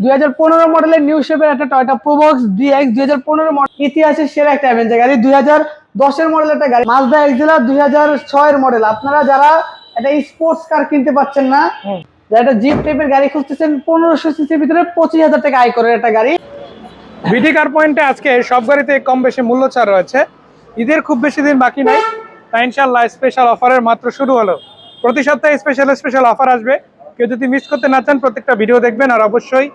দুই হাজার পনেরো মডেলের নিউ শেপের একটা টয়টা প্রোবক্স ডিএক্স দুই হাজার পনেরো ইতিহাসের সেরা একটা অ্যাভেঞ্জার গাড়ি দুই হাজার দশের মডেলের একটা গাড়ি মাজদা এক্সেলা দুই হাজার ছয়ের মডেল। আপনারা যারা একটা স্পোর্টস কার কিনতে পারছেন না যারা একটা জিপ টাইপের গাড়ি খুঁজতেছেন পনেরোশো সিসির ভিতরে পঁচিশ হাজার টাকা আয় করে একটা গাড়ি। বিডি কার পয়েন্টে আজকে সব গাড়িতে কম বেশি মূল্য ছাড় রয়েছে। ঈদের খুব বেশি দিন বাকি নাই। তাই ইনশাল্লাহ স্পেশাল অফারের মাত্র শুরু হলো। প্রতি সপ্তাহে স্পেশাল স্পেশাল অফার আসবে। কেউ যদি মিস করতে না চান প্রত্যেকটা ভিডিও দেখবেন আর অবশ্যই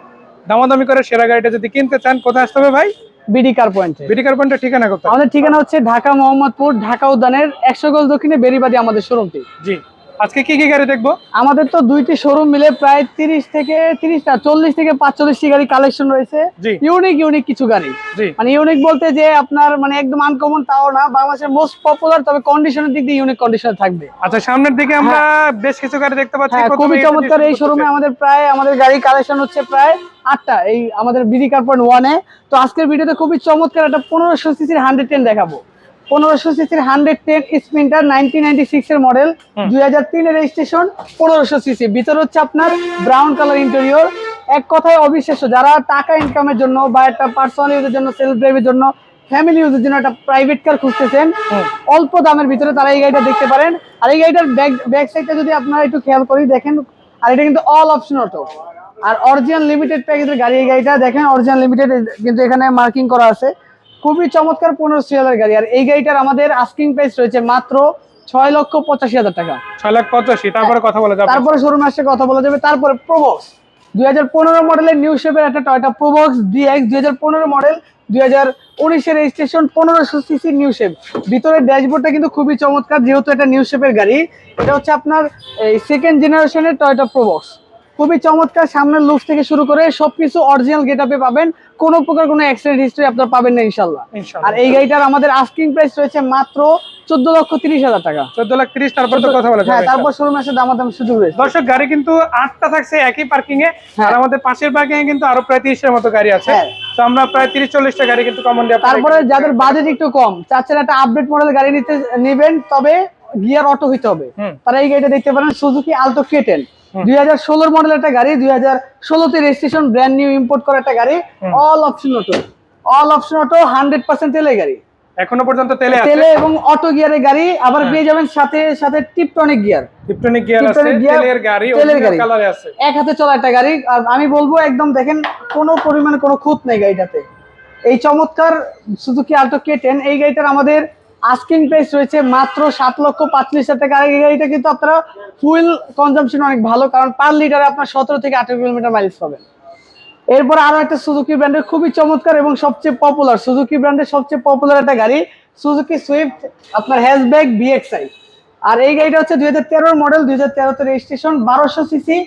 দামাদামি করে সেরা গাড়িটা যদি কিনতে চান কোথায় আসতে হবে ভাই? বিডি কার পয়েন্টে। বিডি কার পয়েন্টের ঠিকানা কোথায়? আমাদের ঠিকানা হচ্ছে ঢাকা মোহাম্মদপুর ঢাকা উদ্যানের একশো গোল দক্ষিণে বেরিবাদি আমাদের শোরুমটি জি। আজকে কি কি গাড়ি দেখব? আমাদের তো দুইটি শোরুম মিলে প্রায় তিরিশ থেকে তিরিশটা চল্লিশ থেকে পাঁচচল্লিশটি গাড়ি কালেকশন রয়েছে। ইউনিক ইউনিক কিছু গাড়ি। মানে ইউনিক বলতে যে আপনার মানে একদম আনকমন তাও না বাংলাদেশের মোস্ট পপুলার তবে কন্ডিশনের দিক দিয়ে ইউনিক কন্ডিশনে থাকবে। আচ্ছা সামনের দিকে আমরা বেশ কিছু গাড়ি দেখতে পাচ্ছি হ্যাঁ খুবই চমৎকার এই শোরুমে আমাদের প্রায় আমাদের গাড়ি কালেকশন হচ্ছে প্রায় আটটা এই আমাদের বিডি কার পয়েন্ট ওয়ানে তো আজকের ভিডিওতে খুবই চমৎকার একটা পনেরোশো সিসির হান্ড্রেড টেন দেখাবো। পনেরোশো সিসির hundred ten Sprinter nineteen ninety six এর মডেল দুই হাজার তিনের রেজিস্ট্রেশন পনেরোশো সিসি। ভিতর হচ্ছে আপনার ব্রাউন কালার ইন্টেরিয়র এক কথায় অবিশ্বাস্য যারা টাকা ইনকামের জন্য বা একটা পার্সোনাল ইউজের জন্য সেলফ ড্রাইভের জন্য ফ্যামিলি ইউজের জন্য একটা প্রাইভেট কার খুঁজতেছেন অল্প দামের ভিতরে তারা এই গাড়িটা দেখতে পারেন। আর এই গাড়িটার ব্যাক ব্যাক সাইডটা যদি আপনারা একটু খেয়াল করি দেখেন আর এটা কিন্তু অল অপশন অটো আর অরিজিনাল লিমিটেড প্যাকেজের গাড়ি এই গাড়িটা দেখেন অরিজিনাল লিমিটেড কিন্তু এখানে মার্কিং করা আছে। খুবই চমৎকার পনেরো সিরিয়ালের গাড়ি। আর এই গাড়িটার আমাদের আস্কিং প্রাইস রয়েছে মাত্র ছয় লক্ষ পঁচাশি হাজার টাকা। ছয় লাখ পঁচাশি তারপরে কথা বলা যাবে। তারপরে শোরুমে আসছে কথা বলা যাবে। তারপরে প্রোবক্স দুই হাজার পনেরো মডেলের নিউ শেপের একটা টয়টা প্রোবক্স ডিএক্স দুই হাজার পনেরো মডেল দুই হাজার উনিশের রেজিস্ট্রেশন পনেরোশো সিসি নিউ শেপ ভিতরের ড্যাশবোর্ডটা কিন্তু খুবই চমৎকার যেহেতু এটা নিউ শেপের গাড়ি এটা হচ্ছে আপনার এই সেকেন্ড জেনারেশনের টয়টা প্রোবক্স খুবই চমৎকার সামনের লুক থেকে শুরু করে সবকিছু অরিজিনাল গেট আপে পাবেন। কোনো প্রকার কোনো অ্যাক্সিডেন্ট হিস্ট্রি আপনার পাবেন না ইনশাল্লাহ আর এই গাড়িটার আমাদের আস্কিং প্রাইস রয়েছে মাত্র চোদ্দ লক্ষ তিরিশ হাজার টাকা। চোদ্দ লাখ তিরিশ তারপরে তো কথা বলা হ্যাঁ তারপর শোরুমে এসে দামাদাম সুযোগ রয়েছে। দর্শক গাড়ি কিন্তু আটটা থাকছে একই পার্কিং এ হ্যাঁ। আর আমাদের পাশের পার্কিং এ কিন্তু আরও প্রায় তিরিশের মতো গাড়ি আছে। হ্যাঁ। তো আমরা প্রায় তিরিশ চল্লিশটা গাড়ি কিন্তু কমন তারপরে যাদের বাজেট একটু কম চাচ্ছেন একটা আপডেট মডেল গাড়ি নিতে নেবেন তবে গিয়ার অটো হইতে হবে। তারা এই গাড়িটা দেখতে পারেন সুজুকি আলটো কেটেন। দুই হাজার ষোলোর মডেল একটা গাড়ি দুই হাজার ষোলোতে রেজিস্ট্রেশন ব্র্যান্ড নিউ ইম্পোর্ট করা একটা গাড়ি all option auto all option auto hundred percent তেলের গাড়ি। এখনও পর্যন্ত তেলে আছে? তেলে এবং অটো গিয়ারের গাড়ি আবার হ্যাঁ। পেয়ে যাবেন সাথে সাথে টিপটনিক গিয়ার টিপটনিক গিয়ার আছে তেলের গাড়ি তেলের গাড়ি। কালারে আছে। এক হাতে চলা একটা গাড়ি আর আমি বলব একদম দেখেন কোনো পরিমাণে কোনো খুঁত নেই গাড়িটাতে। এই চমৎকার সুজুকি আল্টো কে টেন এই গাড়িটার আমাদের আস্কিং প্রাইস রয়েছে মাত্র সাত লক্ষ পাঁচচল্লিশ হাজার টাকা। গাড়িটা কিন্তু আপনারা ফুয়েল কনজামশন অনেক ভালো, কারণ পার লিটারে আপনার সতেরো থেকে আঠেরো কিলোমিটার মাইলেজ পাবেন। এরপর আরও একটা সুজুকি ব্র্যান্ডের খুবই চমৎকার এবং সবচেয়ে পপুলার সুজুকি ব্র্যান্ডের সবচেয়ে পপুলার একটা গাড়ি সুজুকি সুইফট আপনার হ্যাশব্যাগ বিএক্সআই আর এই গাড়িটা হচ্ছে দুই হাজার তেরোর মডেল দুই হাজার তেরোতে রেজিস্ট্রেশন বারোশো সিসি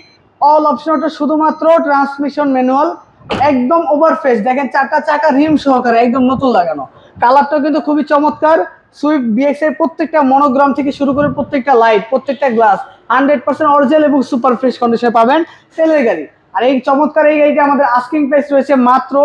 অল অপশন ওটা শুধুমাত্র ট্রান্সমিশন ম্যানুয়াল একদম ওভার ফ্রেশ দেখেন চারটা চাকা রিম সহকারে একদম নতুন লাগানো। কালারটা কিন্তু খুবই চমৎকার। সুইফট বিএক্স এর প্রত্যেকটা মনোগ্রাম থেকে শুরু করে প্রত্যেকটা লাইট প্রত্যেকটা গ্লাস হান্ড্রেড পার্সেন্ট অরিজিনাল এবং সুপার ফ্রেশ কন্ডিশনে পাবেন তেলের গাড়ি। আর এই চমৎকার এই গাড়িটা আমাদের আস্কিং প্রাইস রয়েছে মাত্র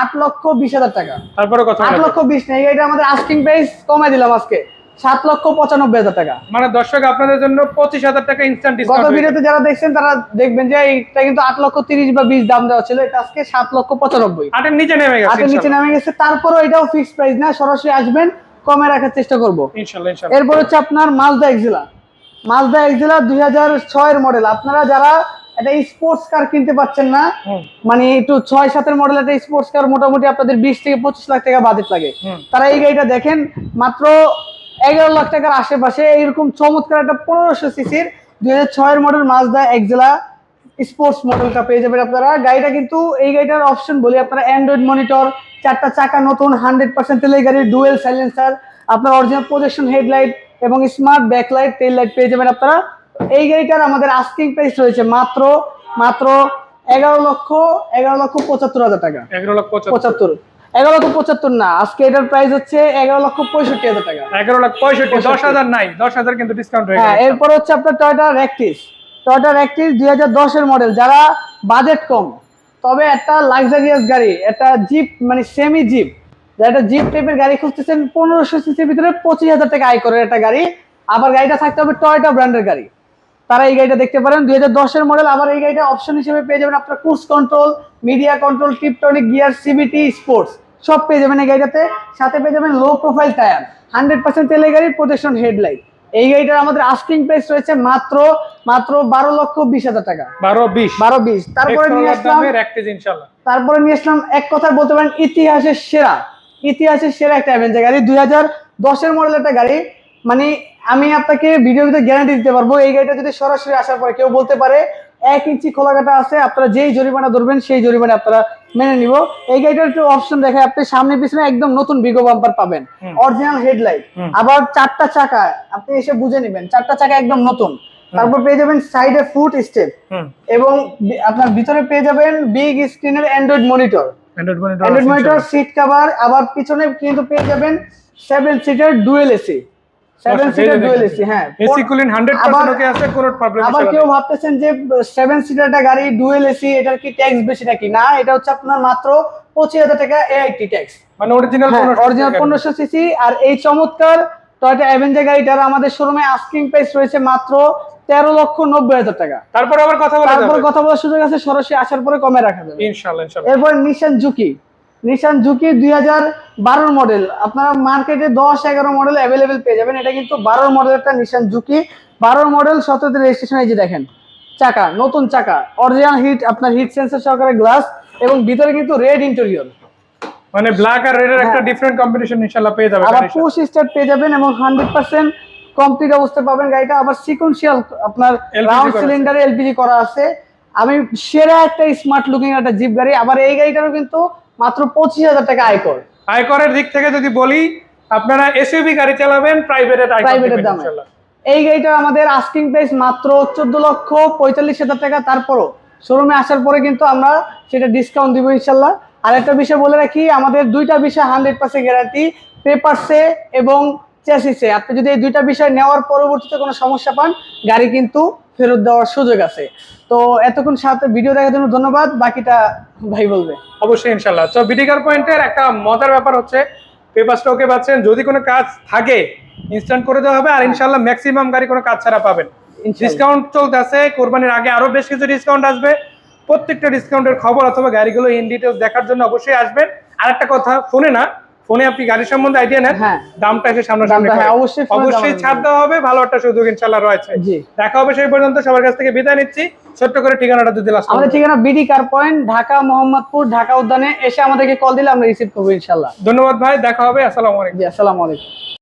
আট লক্ষ বিশ হাজার টাকা। তারপরে কথা আট লক্ষ বিশ নেই এই গাড়িটা আমাদের আস্কিং প্রাইস কমাই দিলাম আজকে সাত লক্ষ পঁচানব্বই হাজার টাকা। মানে দর্শক আপনাদের জন্য পঁচিশ হাজার টাকা ইনস্ট্যান্ট গত ভিডিওতে যারা দেখছেন তারা দেখবেন যে এটা কিন্তু আট লক্ষ তিরিশ বা বিশ দাম দেওয়া ছিল এটা আজকে সাত লক্ষ পঁচানব্বই। আটের নিচে নেমে গেছে হাতের নিচে নামে গেছে তারপরও এটাও ফিক্স প্রাইস না সরাসরি আসবেন কমে রাখার চেষ্টা করব। এরপর হচ্ছে আপনার মাজদা এক্সিলা মাজদা এক্সিলা দুই হাজার ছয়ের মডেল আপনারা যারা একটা স্পোর্টস কার কিনতে পাচ্ছেন না মানে একটু ছয় সাতের মডেল একটা স্পোর্টস কার মোটামুটি আপনাদের বিশ থেকে পঁচিশ লাখ টাকা বাজেট লাগে। তারা এই গাড়িটা দেখেন মাত্র এগারো লাখ টাকার আশেপাশে এইরকম চমৎকার একটা পনেরোশো সিসির দুই হাজার ছয়ের মডেল মাজদা এক্সেলা স্পোর্টস মডেলটা পেয়ে যাবেন আপনারা। গাড়িটা কিন্তু এই গাড়িটার অপশন বলি আপনারা অ্যান্ড্রয়েড মনিটর চারটা চাকা নতুন হান্ড্রেড পার্সেন্ট তেলের গাড়ি ডুয়েল সাইলেন্সার আপনার অরিজিনাল প্রজেকশন হেডলাইট এবং স্মার্ট ব্যাকলাইট টেল লাইট পেয়ে যাবেন আপনারা। এই গাড়িটার আমাদের আস্কিং প্রাইস রয়েছে মাত্র মাত্র এগারো লক্ষ এগারো লক্ষ পঁচাত্তর হাজার টাকা। এগারো লক্ষ পঁচাত্তর। এগারো লক্ষ পঁচাত্তর না আজকে এটার প্রাইস হচ্ছে এগারো লক্ষ পঁয়ষট্টি হাজার টাকা। এগারো লাখ পঁয়ষট্টি দশ হাজার নাই দশ হাজার কিন্তু ডিসকাউন্ট হয়ে হ্যাঁ এরপর হচ্ছে আপনার টয়টা র্যাকটিস টয়টা র্যাকটিস দুই হাজার দশের মডেল যারা বাজেট কম তবে একটা লাক্সারিয়াস গাড়ি, একটা জিপ মানে সেমি জিপ একটা জিপ টাইপের গাড়ি খুঁজতেছেন, পনেরোশো সিসির ভিতরে পঁচিশ হাজার টাকা আয় করে একটা গাড়ি। আবার গাড়িটা থাকতে হবে টয়টা ব্র্যান্ডের গাড়ি। তারা এই গাড়িটা দেখতে পারেন। দুই হাজার মডেল আবার এই গাড়িটা অপশন হিসেবে পেয়ে যাবেন আপনার cruise control media control tiptronic gear CVT sports সব পেয়ে যাবেন এই গাড়িটাতে। সাথে পেয়ে যাবেন low profile tyre hundred percent তেলের গাড়ি প্রোটেকশন হেডলাইট এই গাড়িটার আমাদের আস্কিং প্রাইস রয়েছে মাত্র মাত্র বারো লক্ষ বিশ হাজার টাকা। বারো বিশ। বারো বিশ। তারপরে নিয়ে আসলাম তারপরে নিয়ে আসলাম এক কথায় বলতে পারেন ইতিহাসের সেরা। ইতিহাসের সেরা একটা অ্যাভেঞ্জার গাড়ি দুই হাজার দশের মডেল একটা গাড়ি। মানে আমি আপনাকে ভিডিওতে ভিতরে গ্যারান্টি দিতে পারব এই গাড়িটা যদি সরাসরি আসার পরে কেউ বলতে পারে এক ইঞ্চি খোলা কাটা আছে আপনারা যেই জরিমানা ধরবেন সেই জরিমানা আপনারা মেনে নিব। এই গাড়িটার একটু অপশন দেখায় আপনি সামনে পিছনে একদম নতুন বিগো বাম্পার পাবেন। অরিজিনাল হেডলাইট আবার চারটা চাকা আপনি এসে বুঝে নেবেন চারটা চাকা একদম নতুন। তারপর পেয়ে যাবেন সাইডে ফুট স্টেপ এবং আপনার ভিতরে পেয়ে যাবেন বিগ স্ক্রিনের Android monitor Android monitor seat cover আবার পিছনে কিন্তু পেয়ে যাবেন seven seater dual AC seven seater dual AC হ্যাঁ। এসি কুলিং 100% আবার- ওকে আছে কোনো প্রবলেম আবার কেউ ভাবতেছেন যে সেভেন সিটার একটা গাড়ি ডুয়েল এসি এটার কি ট্যাক্স বেশি নাকি? না এটা হচ্ছে আপনার মাত্র পঁচিশ হাজার টাকা এআইটি ট্যাক্স মানে অরিজিনাল অরিজিনাল পনেরোশো সিসি আর এই চমৎকার টয়টা অ্যাভেঞ্জার গাড়িটার আমাদের শোরুমে আস্কিং প্রাইস রয়েছে মাত্র তেরো লক্ষ নব্বই হাজার টাকা। তারপর আবার কথা বলা তারপর কথা বলার সুযোগ আছে সরাসরি আসার পরে কমে রাখা যাবে। ইনশাআল্লাহ ইনশাআল্লাহ এরপর নিশান জুকি নিশান জুকি দুই হাজার বারোর মডেল আপনারা মার্কেটে দশ এগারো মডেল অ্যাভেলেবেল পেয়ে যাবেন। এটা কিন্তু বারোর মডেল একটা নিশান জুকি বারোর মডেল সতেরো রেজিস্ট্রেশন এই যে দেখেন। চাকা নতুন চাকা। অরিজিনাল হিট আপনার হিট সেন্সর সহকারে গ্লাস এবং ভিতরে কিন্তু রেড ইন্টেরিয়র মানে ব্ল্যাক আর রেডের একটা হ্যাঁ। ডিফারেন্ট কম্বিনেশন ইনশাআল্লাহ পেয়ে যাবেন আবার। পুশ স্টার্ট পেয়ে যাবেন এবং হান্ড্রেড পার্সেন্ট কমপ্লিট অবস্থায় পাবেন গাড়িটা। আবার সিকোয়েন্সিয়াল আপনার রাউন্ড সিলিন্ডারে এলপিজি করা আছে। আমি সেরা একটা স্মার্ট লুকিং একটা জিপ গাড়ি। আবার এই গাড়িটারও কিন্তু মাত্র পঁচিশ হাজার টাকা আয়কর। আয়করের দিক থেকে যদি বলি আপনারা এসইউভি গাড়ি চালাবেন প্রাইভেটের প্রাইভেটের দামে। এই গাড়িটার আমাদের আস্কিং প্রাইস মাত্র চোদ্দ লক্ষ পঁয়তাল্লিশ হাজার টাকা। তারপরও শোরুমে আসার পরে কিন্তু আমরা সেটা ডিসকাউন্ট দিব ইনশাল্লাহ। আর একটা বিষয় বলে রাখি আমাদের দুইটা বিষয় হান্ড্রেড পার্সেন্ট গ্যারান্টি পেপারসে এবং চেসিসে আপনি যদি এই দুইটা বিষয় নেওয়ার পরবর্তীতে কোনো সমস্যা পান গাড়ি কিন্তু ফেরত দেওয়ার সুযোগ আছে। তো এতক্ষণ সাথে ভিডিও দেখার জন্য ধন্যবাদ বাকিটা ভাই বলবে। অবশ্যই ইনশাল্লাহ তো বিডিকার পয়েন্টের একটা মজার ব্যাপার হচ্ছে পেপার স্টকে পাচ্ছেন যদি কোনো কাজ থাকে ইনস্ট্যান্ট করে দেওয়া হবে আর ইনশাল্লাহ ম্যাক্সিমাম গাড়ি কোনো কাজ ছাড়া পাবেন। ডিসকাউন্ট চলতেছে কোরবানির আগে আরও বেশ কিছু ডিসকাউন্ট আসবে। প্রত্যেকটা ডিসকাউন্টের খবর অথবা গাড়িগুলো ইন ডিটেলস দেখার জন্য অবশ্যই আসবেন। আর একটা কথা ফোনে না ফোনে আপনি গাড়ি সম্বন্ধে আইডিয়া নেন হ্যাঁ। দামটা এসে সামনাসামনি দামটা, হ্যাঁ, অবশ্যই অবশ্যই ছাড় দেওয়া হবে ভালো একটা সুযোগ ইনশাল্লাহ রয়েছে। দেখা হবে সেই পর্যন্ত সবার কাছ থেকে বিদায় নিচ্ছি। ছোট্ট করে ঠিকানাটা যদি লাস্ট আমাদের ঠিকানা BD car point Dhaka Mohammadpur Dhaka উদ্যানে। এসে আমাদেরকে কল দিলে আমরা রিসিভ করব ইনশাল্লাহ ধন্যবাদ ভাই দেখা হবে আসসালামু আলাইকুম। জি আসসালামু আলাইকুম।